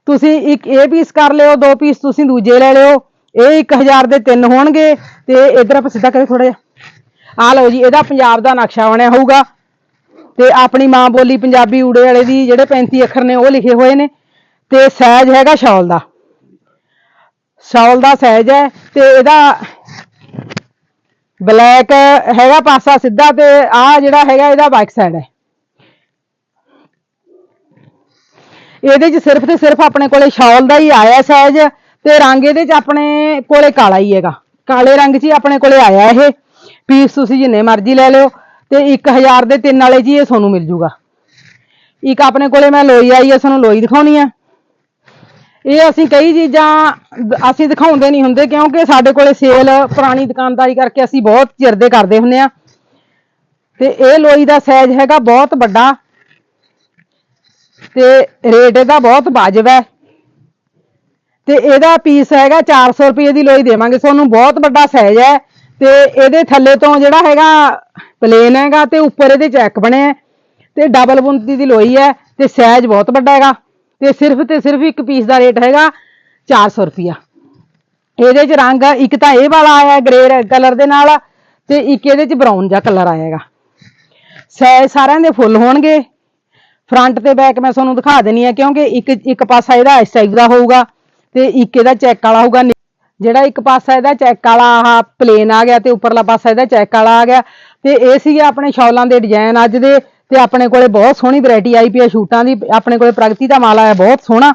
ਤੁਸੀਂ ਇੱਕ ਇਹ ਪੀਸ ਕਰ ਲਿਓ, ਦੋ ਪੀਸ ਤੁਸੀਂ ਦੂਜੇ ਲੈ ਲਿਓ, ਇਹ 1000 ਦੇ ਤਿੰਨ ਹੋਣਗੇ ਤੇ ਇਧਰ ਆਪਾਂ ਸਿੱਧਾ ਕਰੇ ਥੋੜਾ ਜਿਹਾ। ਆ ਲਓ ਜੀ, ਇਹਦਾ ਪੰਜਾਬ ਦਾ ਨਕਸ਼ਾ ਬਣਿਆ ਹੋਊਗਾ। ਤੇ ਆਪਣੀ ਮਾਂ ਬੋਲੀ ਪੰਜਾਬੀ ਊੜੇ ਵਾਲੇ ਦੀ ਜਿਹੜੇ 35 ਅੱਖਰ ਨੇ ਉਹ ਲਿਖੇ ਹੋਏ ਨੇ। ਤੇ ਸਾਈਜ਼ ਹੈਗਾ ਸ਼ਾਲ ਦਾ। ਸ਼ਾਲ ਦਾ ਸਾਈਜ਼ ਹੈ ਤੇ ਇਹਦਾ ਬਲੈਕ ਹੈਗਾ ਪਾਸਾ ਸਿੱਧਾ ਤੇ ਆ ਜਿਹੜਾ ਹੈਗਾ ਇਹਦਾ ਬੈਕ ਸਾਈਡ ਹੈ। ਇਹਦੇ 'ਚ ਸਿਰਫ ਤੇ ਸਿਰਫ ਆਪਣੇ ਕੋਲੇ ਸ਼ਾਲ ਦਾ ਹੀ ਆਇਆ ਸਾਈਜ਼ ਤੇ ਰੰਗ ਇਹਦੇ 'ਚ ਆਪਣੇ ਕੋਲੇ ਕਾਲਾ ਹੀ ਹੈਗਾ। ਕਾਲੇ ਰੰਗ 'ਚ ਹੀ ਆਪਣੇ ਕੋਲੇ ਆਇਆ ਇਹ। ਪੀਸ ਤੁਸੀਂ ਜਿੰਨੇ ਮਰਜ਼ੀ ਲੈ ਲਿਓ ਤੇ 1000 ਦੇ ਤਿੰਨ ਵਾਲੇ ਜੀ ਇਹ ਤੁਹਾਨੂੰ ਮਿਲ ਜੂਗਾ। ਇੱਕ ਆਪਣੇ ਕੋਲੇ ਮੈਂ ਲੋਈ ਆਈ ਹੈ ਤੁਹਾਨੂੰ ਲੋਈ ਦਿਖਾਉਣੀ ਆ। ਇਹ ਅਸੀਂ ਕਈ ਚੀਜ਼ਾਂ ਅਸੀਂ ਦਿਖਾਉਂਦੇ ਨਹੀਂ ਹੁੰਦੇ ਕਿਉਂਕਿ ਸਾਡੇ ਕੋਲੇ ਸੇਲ, ਪੁਰਾਣੀ ਦੁਕਾਨਦਾਰੀ ਕਰਕੇ ਅਸੀਂ ਬਹੁਤ ਚਿਰ ਦੇ ਕਰਦੇ ਹੁੰਨੇ ਆ। ਤੇ ਇਹ ਲੋਈ ਦਾ ਸਾਈਜ਼ ਹੈਗਾ ਬਹੁਤ ਵੱਡਾ ਤੇ ਰੇਟ ਇਹਦਾ ਬਹੁਤ ਵਾਜਬ ਹੈ। ਤੇ ਇਹਦਾ ਪੀਸ ਹੈਗਾ 400 ਰੁਪਏ ਦੀ ਲੋਈ ਦੇਵਾਂਗੇ ਤੁਹਾਨੂੰ ਬਹੁਤ ਵੱਡਾ ਸਾਈਜ਼ ਹੈ ਤੇ ਇਹਦੇ ਥੱਲੇ ਤੋਂ ਜਿਹੜਾ ਹੈਗਾ ਪਲੇਨ ਹੈਗਾ ਤੇ ਉੱਪਰ ਇਹਦੇ ਚੈੱਕ ਬਣੇ ਹੈ ਤੇ ਡਬਲ ਬੁੰਦੀ ਦੀ ਲੋਈ ਹੈ ਤੇ ਸਾਈਜ਼ ਬਹੁਤ ਵੱਡਾ ਹੈਗਾ। ਤੇ ਸਿਰਫ ਤੇ ਸਿਰਫ ਇੱਕ ਪੀਸ ਦਾ ਰੇਟ ਹੈਗਾ 400 ਰੁਪਿਆ ਇਹਦੇ ਚ ਰੰਗ ਇੱਕ ਤਾਂ ਇਹ ਵਾਲਾ ਆਇਆ ਗ੍ਰੇ ਕਲਰ ਦੇ ਨਾਲ ਤੇ ਇੱਕ ਇਹਦੇ ਚ ਬਰਾਊਨ ਜਿਹਾ ਕਲਰ ਆਇਆ ਹੈਗਾ। ਸਾਈਜ਼ ਸਾਰਿਆਂ ਦੇ ਫੁੱਲ ਹੋਣਗੇ। ਫਰੰਟ ਤੇ ਬੈਕ ਮੈਂ ਤੁਹਾਨੂੰ ਦਿਖਾ ਦੇਣੀ ਆ ਕਿਉਂਕਿ ਇੱਕ ਇੱਕ ਪਾਸਾ ਇਹਦਾ ਇਸ ਟਾਈਪ ਦਾ ਹੋਊਗਾ ਤੇ ਇੱਕ ਇਹਦਾ ਚੈੱਕ ਵਾਲਾ ਹੋਊਗਾ। ਜਿਹੜਾ ਇੱਕ ਪਾਸਾ ਇਹਦਾ ਚੈੱਕ ਵਾਲਾ ਆਹ ਪਲੇਨ ਆ ਗਿਆ ਤੇ ਉੱਪਰਲਾ ਪਾਸਾ ਇਹਦਾ ਚੈੱਕ ਵਾਲਾ ਆ ਗਿਆ। ਤੇ ਇਹ ਸੀਗੇ ਆਪਣੇ ਸ਼ੌਲਾਂ ਦੇ ਡਿਜ਼ਾਈਨ ਅੱਜ ਦੇ। ਤੇ ਆਪਣੇ ਕੋਲੇ ਬਹੁਤ ਸੋਹਣੀ ਵੈਰਾਈਟੀ ਆਈ ਪਈ ਹੈ ਸ਼ੂਟਾਂ ਦੀ। ਆਪਣੇ ਕੋਲੇ ਪ੍ਰਗਤੀ ਦਾ ਮਾਲ ਆਇਆ ਬਹੁਤ ਸੋਹਣਾ।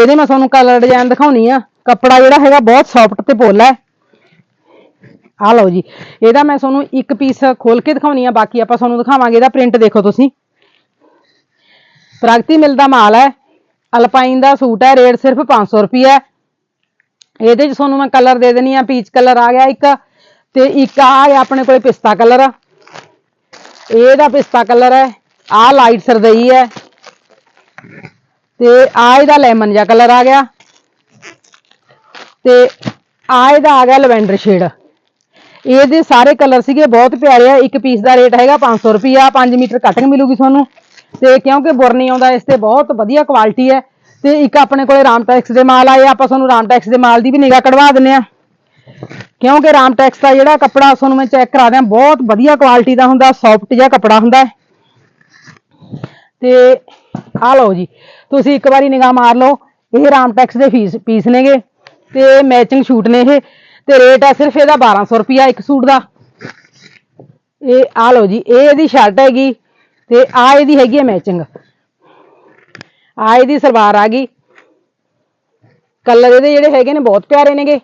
ਇਹਦੇ ਮੈਂ ਤੁਹਾਨੂੰ ਕਲਰ ਡਿਜ਼ਾਈਨ ਦਿਖਾਉਣੀ ਆ। ਕੱਪੜਾ ਜਿਹੜਾ ਹੈਗਾ ਬਹੁਤ ਸੌਫਟ ਤੇ ਪੋਲਾ ਹੈ। ਆ ਲਓ ਜੀ। ਇਹਦਾ ਮੈਂ ਤੁਹਾਨੂੰ ਇੱਕ ਪੀਸ ਖੋਲ ਕੇ ਦਿਖਾਉਣੀ ਆ, ਬਾਕੀ ਆਪਾਂ ਤੁਹਾਨੂੰ ਦਿਖਾਵਾਂਗੇ। ਇਹਦਾ ਪ੍ਰਿੰਟ ਦੇਖੋ ਤੁਸੀਂ। ਪ੍ਰਗਤੀ ਮਿਲਦਾ ਮਾਲ ਹੈ। ਅਲਪਾਈਨ ਦਾ ਸੂਟ ਹੈ ਰੇਟ ਸਿਰਫ 500 ਰੁਪਏ ਹੈ। ਇਹਦੇ ਚ ਤੁਹਾਨੂੰ ਮੈਂ ਕਲਰ ਦੇ ਦੇਣੀ ਆ ਪੀਚ ਕਲਰ ਆ ਗਿਆ ਇੱਕ। ਤੇ ਇੱਕ ਆ ਗਿਆ ਆਪਣੇ ਕੋਲੇ ਪਿਸਤਾ ਕਲਰ ਇਹਦਾ ਪਿਸਤਾ ਕਲਰ ਹੈ ਆ ਲਾਈਟ ਸਰਦਈ ਹੈ। ਤੇ ਆ ਇਹਦਾ ਲੈਮਨ ਜਿਹਾ ਕਲਰ ਆ ਗਿਆ। ਤੇ ਆ ਇਹਦਾ ਆ ਗਿਆ ਲਵੈਂਡਰ ਸ਼ੇਡ ਇਹਦੇ ਸਾਰੇ ਕਲਰ ਸੀਗੇ ਬਹੁਤ ਪਿਆਰੇ ਆ ਇੱਕ ਪੀਸ ਦਾ ਰੇਟ ਹੈਗਾ 500 ਰੁਪਿਆ 5 ਮੀਟਰ ਕਟਿੰਗ ਮਿਲੂਗੀ ਤੁਹਾਨੂੰ। ਤੇ ਕਿਉਂਕਿ ਬੁਰ ਨਹੀਂ ਆਉਂਦਾ ਇਸ ਤੇ ਬਹੁਤ ਵਧੀਆ ਕੁਆਲਿਟੀ ਹੈ। ਤੇ ਇੱਕ ਆਪਣੇ ਕੋਲੇ ਰਾਮਟੈਕਸ ਦੇ ਮਾਲ ਆਏ ਆ, ਆਪਾਂ ਤੁਹਾਨੂੰ ਰਾਮ ਟੈਕਸ ਦੇ ਮਾਲ ਦੀ ਵੀ ਨਿਗਾਹ ਕਢਵਾ ਦਿੰਨੇ ਆ ਕਿਉਂਕਿ ਰਾਮਟੈਕਸ ਦਾ ਜਿਹੜਾ ਕੱਪੜਾ ਤੁਹਾਨੂੰ ਮੈਂ ਚੈੱਕ ਕਰਾ ਦਿਆਂ, ਬਹੁਤ ਵਧੀਆ ਕੁਆਲਿਟੀ ਦਾ ਹੁੰਦਾ ਸੌਫਟ ਜਿਹਾ ਕੱਪੜਾ ਹੁੰਦਾ ਹੈ। ਤੇ ਆ ਲਓ ਜੀ, ਤੁਸੀਂ ਇੱਕ ਵਾਰੀ ਨਿਗਾਹ ਮਾਰ ਲਓ, ਇਹ ਰਾਮਟੈਕਸ ਦੇ ਫੀਸ ਪੀਸ ਨੇਗੇ ਤੇ ਮੈਚਿੰਗ ਸ਼ੂਟ ਨੇ ਇਹ, ਤੇ ਰੇਟ ਹੈ ਸਿਰਫ ਇਹਦਾ 1200 ਰੁਪਿਆ ਇੱਕ ਸੂਟ ਦਾ। ਇਹ ਆ ਲਓ ਜੀ, ਇਹ ਇਹਦੀ ਸ਼ਰਟ ਹੈਗੀ ਤੇ ਆ ਇਹਦੀ ਹੈਗੀ ਹੈ ਮੈਚਿੰਗ ਆ ਇਹਦੀ ਸਲਵਾਰ ਆ ਗਈ। ਕਲਰ ਇਹਦੇ ਜਿਹੜੇ ਹੈਗੇ ਨੇ ਬਹੁਤ ਪਿਆਰੇ ਨੇਗੇ।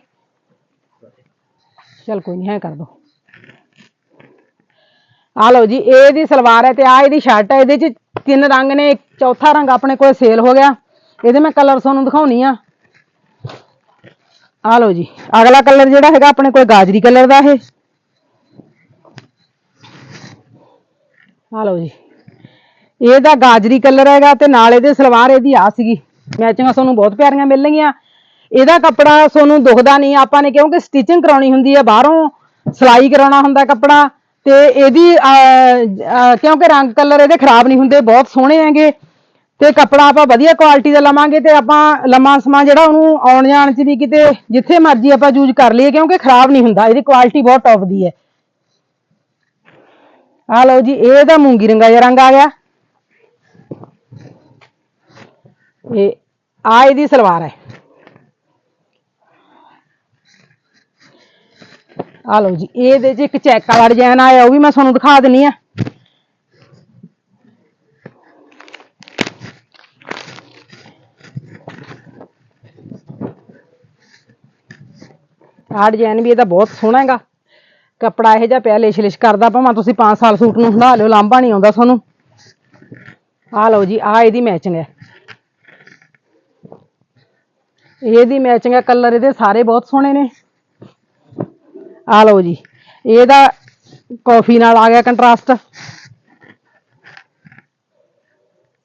ਚਲ ਕੋਈ ਨਹੀਂ ਹੈ ਕਰ ਦੋ। ਆ ਲਓ ਜੀ, ਇਹ ਇਹਦੀ ਸਲਵਾਰ ਹੈ ਤੇ ਆ ਇਹਦੀ ਸ਼ਰਟ ਹੈ, ਇਹਦੇ ਚ ਤਿੰਨ ਰੰਗ ਨੇ ਚੌਥਾ ਰੰਗ ਆਪਣੇ ਕੋਲ ਸੇਲ ਹੋ ਗਿਆ। ਇਹਦੇ ਮੈਂ ਕਲਰ ਤੁਹਾਨੂੰ ਦਿਖਾਉਣੀ ਆ। ਆ ਲਓ ਜੀ, ਅਗਲਾ ਕਲਰ ਜਿਹੜਾ ਹੈਗਾ ਆਪਣੇ ਕੋਲ ਗਾਜਰੀ ਕਲਰ ਦਾ ਇਹ। ਆ ਲਓ ਜੀ, ਇਹਦਾ ਗਾਜਰੀ ਕਲਰ ਹੈਗਾ ਤੇ ਨਾਲ ਇਹਦੇ ਸਲਵਾਰ ਇਹਦੀ ਆ ਸੀਗੀ। ਮੈਚਿੰਗਾਂ ਤੁਹਾਨੂੰ ਬਹੁਤ ਪਿਆਰੀਆਂ ਮਿਲਣਗੀਆਂ। ਇਹਦਾ ਕੱਪੜਾ ਤੁਹਾਨੂੰ ਦੁਖਦਾ ਨਹੀਂ। ਆਪਾਂ ਨੇ ਕਿਉਂਕਿ ਸਟਿਚਿੰਗ ਕਰਾਉਣੀ ਹੁੰਦੀ ਹੈ ਬਾਹਰੋਂ ਸਿਲਾਈ ਕਰਾਉਣਾ ਹੁੰਦਾ ਕੱਪੜਾ ਤੇ ਇਹਦੀ ਕਿਉਂਕਿ ਰੰਗ ਕਲਰ ਇਹਦੇ ਖਰਾਬ ਨਹੀਂ ਹੁੰਦੇ, ਬਹੁਤ ਸੋਹਣੇ ਹੈਗੇ। ਤੇ ਕੱਪੜਾ ਆਪਾਂ ਵਧੀਆ ਕੁਆਲਿਟੀ ਦਾ ਲਵਾਂਗੇ ਤੇ ਆਪਾਂ ਲੰਮਾ ਸਮਾਂ ਜਿਹੜਾ ਉਹਨੂੰ ਆਉਣ ਜਾਣ ਚ ਵੀ ਕਿਤੇ ਜਿੱਥੇ ਮਰਜ਼ੀ ਆਪਾਂ ਯੂਜ਼ ਕਰ ਲਈਏ, ਕਿਉਂਕਿ ਖਰਾਬ ਨਹੀਂ ਹੁੰਦਾ। ਇਹਦੀ ਕੁਆਲਿਟੀ ਬਹੁਤ ਟੌਪ ਦੀ ਹੈ। ਆ ਲਓ ਜੀ, ਇਹ ਇਹਦਾ ਮੂੰਗੀ ਰੰਗਾ ਜਿਹਾ ਰੰਗ ਆ ਗਿਆ। ਇਹ, ਆ ਇਹਦੀ ਸਲਵਾਰ ਹੈ। ਆ ਲਓ ਜੀ, ਇਹਦੇ 'ਚ ਇੱਕ ਚੈੱਕ ਵਾਲਾ ਡਿਜ਼ਾਈਨ ਆਇਆ ਉਹ ਵੀ ਮੈਂ ਤੁਹਾਨੂੰ ਦਿਖਾ ਦਿੰਨੀ ਆ। ਆ ਡਿਜ਼ਾਈਨ ਵੀ ਇਹਦਾ ਬਹੁਤ ਸੋਹਣਾ ਹੈਗਾ। ਕਪੜਾ ਇਹ ਜਿਹਾ ਪਿਆ, ਲਿਸ਼-ਲਿਸ਼ ਕਰਦਾ ਭਾਵੇਂ, ਤੁਸੀਂ 5 ਸਾਲ ਸੂਟ ਨੂੰ ਹੰਡਾ ਲਿਓ, ਲਾਂਭਾ ਨਹੀਂ ਆਉਂਦਾ ਤੁਹਾਨੂੰ। ਆ ਲਓ ਜੀ, ਆ ਇਹਦੀ ਮੈਚਿੰਗ ਹੈ। ਇਹਦੀ ਮੈਚਿੰਗ ਹੈ ਕਲਰ ਇਹਦੇ ਸਾਰੇ ਬਹੁਤ ਸੋਹਣੇ ਨੇ। ਆ ਲਓ ਜੀ। ਇਹਦਾ ਕਾਫੀ ਨਾਲ ਆ ਗਿਆ ਕੰਟਰਾਸਟ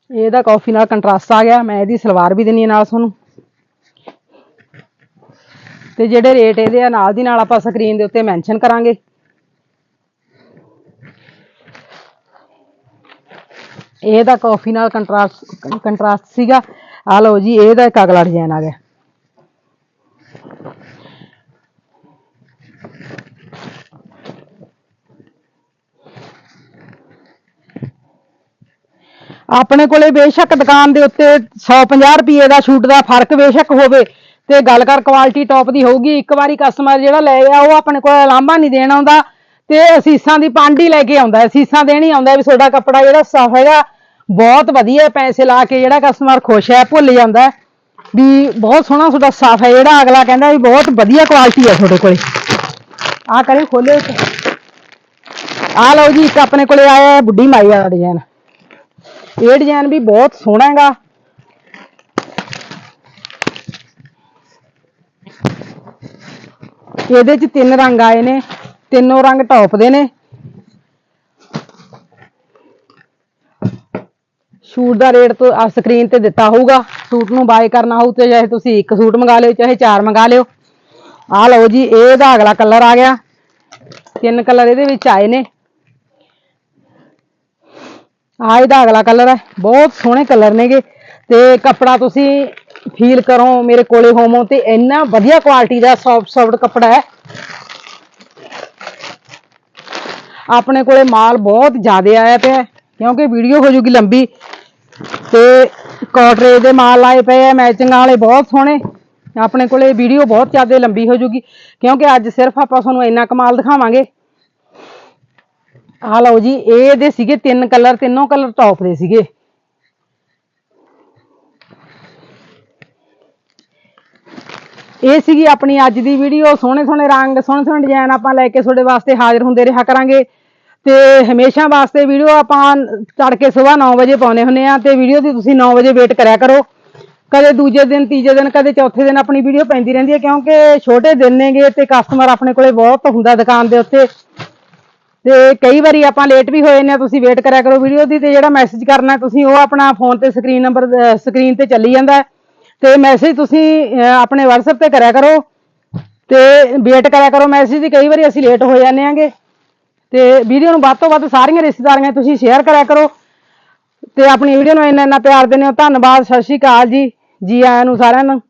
ਇਹਦਾ ਕਾਫੀ ਨਾਲ ਕੰਟਰਾਸਟ ਆ ਗਿਆ। ਮੈਂ ਇਹਦੀ ਸਲਵਾਰ ਵੀ ਦਿੰਨੀ ਆ ਨਾਲ ਤੁਹਾਨੂੰ। ਤੇ ਜਿਹੜੇ ਰੇਟ ਇਹਦੇ ਆ, ਨਾਲ ਦੀ ਨਾਲ ਆਪਾਂ ਸਕਰੀਨ ਦੇ ਉੱਤੇ ਮੈਂਸ਼ਨ ਕਰਾਂਗੇ। ਇਹਦਾ ਕਾਫੀ ਨਾਲ ਕੰਟਰਾਸਟ ਕੰਟਰਾਸਟ ਸੀਗਾ। ਆ ਲਓ ਜੀ, ਇਹਦਾ ਇੱਕ ਅਗਲਾ ਡਿਜ਼ਾਈਨ ਆ ਗਿਆ। ਆਪਣੇ ਕੋਲੇ ਬੇਸ਼ੱਕ ਦੁਕਾਨ ਦੇ ਉੱਤੇ 150 ਰੁਪਏ ਦਾ ਛੂਟ ਦਾ ਫ਼ਰਕ ਬੇਸ਼ੱਕ ਹੋਵੇ ਤੇ ਗੱਲ ਕਰ ਕੁਆਲਿਟੀ ਟੌਪ ਦੀ ਹੋਊਗੀ, ਇੱਕ ਵਾਰੀ ਕਸਟਮਰ ਜਿਹੜਾ ਲੈ ਆ, ਉਹ ਆਪਣੇ ਕੋਲ ਲਾਂਭਾ ਨਹੀਂ ਦੇਣ ਆਉਂਦਾ ਤੇ ਅਸੀਸਾਂ ਦੀ ਪਾਂਡੀ ਲੈ ਕੇ ਆਉਂਦਾ, ਅਸੀਸਾਂ ਦੇਣੀ ਆਉਂਦਾ ਵੀ ਤੁਹਾਡਾ ਕੱਪੜਾ ਜਿਹੜਾ ਸਾਫ਼ ਹੈਗਾ, ਬਹੁਤ ਵਧੀਆ ਪੈਸੇ ਲਾ ਕੇ ਜਿਹੜਾ ਕਸਟਮਰ ਖੁਸ਼ ਹੈ, ਭੁੱਲ ਜਾਂਦਾ ਵੀ ਬਹੁਤ ਸੋਹਣਾ ਤੁਹਾਡਾ ਸਾਫ਼ ਹੈ, ਜਿਹੜਾ ਅਗਲਾ ਕਹਿੰਦਾ ਵੀ ਬਹੁਤ ਵਧੀਆ ਕੁਆਲਿਟੀ ਹੈ ਤੁਹਾਡੇ ਕੋਲੇ। ਆਹ ਕਰੇ ਖੋਲੇ ਆ ਲਓ ਜੀ, ਇੱਕ ਆਪਣੇ ਕੋਲੇ ਆਇਆ ਬੁੱਢੀ ਮਾਈ ਵਾਲਾ ਡਿਜ਼ਾਈਨ ਇਹ ਡਿਜ਼ਾਈਨ ਵੀ ਬਹੁਤ ਸੋਹਣਾ ਹੈਗਾ। ਇਹਦੇ ਚ ਤਿੰਨ ਰੰਗ ਆਏ ਨੇ, ਤਿੰਨੋਂ ਰੰਗ ਟੌਪ ਦੇ ਨੇ। ਸੂਟ ਦਾ ਰੇਟ ਤੋਂ ਆ ਸਕਰੀਨ ਤੇ ਦਿੱਤਾ ਹੋਊਗਾ। ਸੂਟ ਨੂੰ ਬਾਏ ਕਰਨਾ ਹੋਊ ਤੇ ਚਾਹੇ ਤੁਸੀਂ ਇੱਕ ਸੂਟ ਮੰਗਾ ਲਿਓ, ਚਾਹੇ ਚਾਰ ਮੰਗਾ ਲਿਓ। ਆਹ ਲਓ ਜੀ ਇਹਦਾ ਅਗਲਾ ਕਲਰ ਆ ਗਿਆ। ਤਿੰਨ ਕਲਰ ਇਹਦੇ ਵਿੱਚ ਆਏ ਨੇ। ਆ ਇਹਦਾ ਅਗਲਾ ਕਲਰ ਹੈ। ਬਹੁਤ ਸੋਹਣੇ ਕਲਰ ਨੇਗੇ। ਤੇ ਕੱਪੜਾ ਤੁਸੀਂ ਫੀਲ ਕਰੋ ਮੇਰੇ ਕੋਲੇ ਹੋਮੋ ਤੇ ਇੰਨਾ ਵਧੀਆ ਕੁਆਲਿਟੀ ਦਾ ਸੌਫਟ ਸੌਫਟ ਕੱਪੜਾ ਹੈ। ਆਪਣੇ ਕੋਲੇ ਮਾਲ ਬਹੁਤ ਜ਼ਿਆਦਾ ਆਇਆ ਪਿਆ ਕਿਉਂਕਿ ਵੀਡੀਓ ਹੋ ਜੂਗੀ ਲੰਬੀ। ਤੇ ਕੋਟਰੇ ਦੇ ਮਾਲ ਆਏ ਪਏ ਆ ਮੈਚਿੰਗਾਂ ਵਾਲੇ ਬਹੁਤ ਸੋਹਣੇ। ਆਪਣੇ ਕੋਲੇ ਵੀਡੀਓ ਬਹੁਤ ਜ਼ਿਆਦਾ ਲੰਬੀ ਹੋ ਜੂਗੀ, ਕਿਉਂਕਿ ਅੱਜ ਸਿਰਫ ਆਪਾਂ ਤੁਹਾਨੂੰ ਇੰਨਾ ਕਮਾਲ ਦਿਖਾਵਾਂਗੇ। ਆਹ ਲਓ ਜੀ ਇਹ ਦੇ ਸੀਗੇ ਤਿੰਨ ਕਲਰ ਤਿੰਨੋਂ ਕਲਰ ਟੌਪ ਦੇ ਸੀਗੇ। ਇਹ ਸੀਗੀ ਆਪਣੀ ਅੱਜ ਦੀ ਵੀਡੀਓ ਸੋਹਣੇ ਸੋਹਣੇ ਰੰਗ, ਸੋਹਣੇ ਸੋਹਣੇ ਡਿਜ਼ਾਈਨ ਆਪਾਂ ਲੈ ਕੇ ਤੁਹਾਡੇ ਵਾਸਤੇ ਹਾਜ਼ਰ ਹੁੰਦੇ ਰਿਹਾ ਕਰਾਂਗੇ। ਤੇ ਹਮੇਸ਼ਾ ਵਾਸਤੇ ਵੀਡੀਓ ਆਪਾਂ ਤੜਕੇ ਸਵੇਰ 9 ਵਜੇ ਪਾਉਨੇ ਹੁੰਨੇ ਆ ਤੇ ਵੀਡੀਓ ਦੀ ਤੁਸੀਂ 9 ਵਜੇ ਵੇਟ ਕਰਿਆ ਕਰੋ। ਕਦੇ ਦੂਜੇ ਦਿਨ, ਤੀਜੇ ਦਿਨ, ਕਦੇ ਚੌਥੇ ਦਿਨ ਆਪਣੀ ਵੀਡੀਓ ਪੈਂਦੀ ਰਹਿੰਦੀ ਹੈ ਕਿਉਂਕਿ ਛੋਟੇ ਦਿਨ ਨੇਗੇ ਤੇ ਕਸਟਮਰ ਆਪਣੇ ਕੋਲੇ ਬਹੁਤ ਹੁੰਦਾ ਦੁਕਾਨ ਦੇ ਉੱਤੇ। ਤੇ ਕਈ ਵਾਰੀ ਆਪਾਂ ਲੇਟ ਵੀ ਹੋਏ ਨੇ ਤੁਸੀਂ ਵੇਟ ਕਰਿਆ ਕਰੋ ਵੀਡੀਓ ਦੀ ਤੇ ਜਿਹੜਾ ਮੈਸੇਜ ਕਰਨਾ, ਤੁਸੀਂ ਉਹ ਆਪਣਾ ਫੋਨ ਤੇ ਸਕਰੀਨ ਨੰਬਰ ਸਕਰੀਨ ਤੇ ਚੱਲੀ ਜਾਂਦਾ ਹੈ। ਤੇ ਮੈਸੇਜ ਤੁਸੀਂ ਆਪਣੇ WhatsApp ਤੇ ਕਰਿਆ ਕਰੋ। ਤੇ ਵੇਟ ਕਰਿਆ ਕਰੋ ਮੈਸੇਜ ਦੀ, ਕਈ ਵਾਰੀ ਅਸੀਂ ਲੇਟ ਹੋ ਜਾਂਦੇ ਆਂਗੇ ਤੇ ਵੀਡੀਓ ਨੂੰ ਵੱਧ ਤੋਂ ਵੱਧ ਸਾਰੀਆਂ ਰਿਸ਼ਤੇਦਾਰੀਆਂ ਤੁਸੀਂ ਸ਼ੇਅਰ ਕਰਿਆ ਕਰੋ। ਤੇ ਆਪਣੀ ਵੀਡੀਓ ਨੂੰ ਇੰਨਾ ਇੰਨਾ ਪਿਆਰ ਦਿੰਦੇ ਹੋ। ਧੰਨਵਾਦ, ਸਤਿ ਸ਼੍ਰੀ ਅਕਾਲ ਜੀ। ਜੀ ਆਇਆਂ ਨੂੰ ਸਾਰਿਆਂ ਨੂੰ।